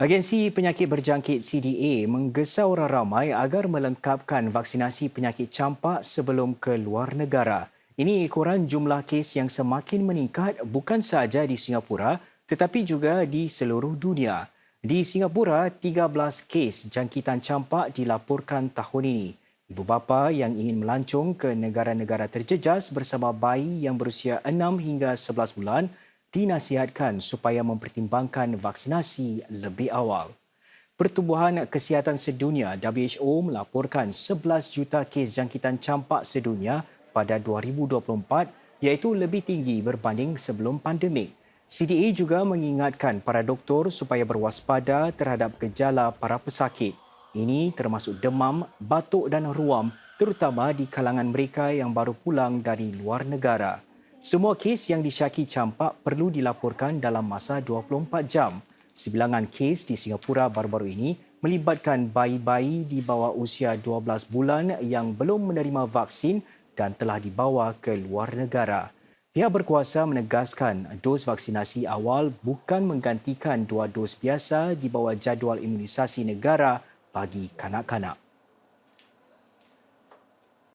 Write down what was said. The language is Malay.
Agensi Penyakit Berjangkit CDA menggesa orang ramai agar melengkapkan vaksinasi penyakit campak sebelum ke luar negara. Ini ekoran jumlah kes yang semakin meningkat bukan sahaja di Singapura tetapi juga di seluruh dunia. Di Singapura, 13 kes jangkitan campak dilaporkan tahun ini. Ibu bapa yang ingin melancong ke negara-negara terjejas bersama bayi yang berusia 6 hingga 11 bulan dinasihatkan supaya mempertimbangkan vaksinasi lebih awal. Pertubuhan Kesihatan Sedunia WHO melaporkan 11 juta kes jangkitan campak sedunia pada 2024 iaitu lebih tinggi berbanding sebelum pandemik. CDA juga mengingatkan para doktor supaya berwaspada terhadap gejala para pesakit. Ini termasuk demam, batuk dan ruam terutama di kalangan mereka yang baru pulang dari luar negara. Semua kes yang disyaki campak perlu dilaporkan dalam masa 24 jam. Sebilangan kes di Singapura baru-baru ini melibatkan bayi-bayi di bawah usia 12 bulan yang belum menerima vaksin dan telah dibawa ke luar negara. Pihak berkuasa menegaskan dos vaksinasi awal bukan menggantikan dua dos biasa di bawah jadual imunisasi negara bagi kanak-kanak.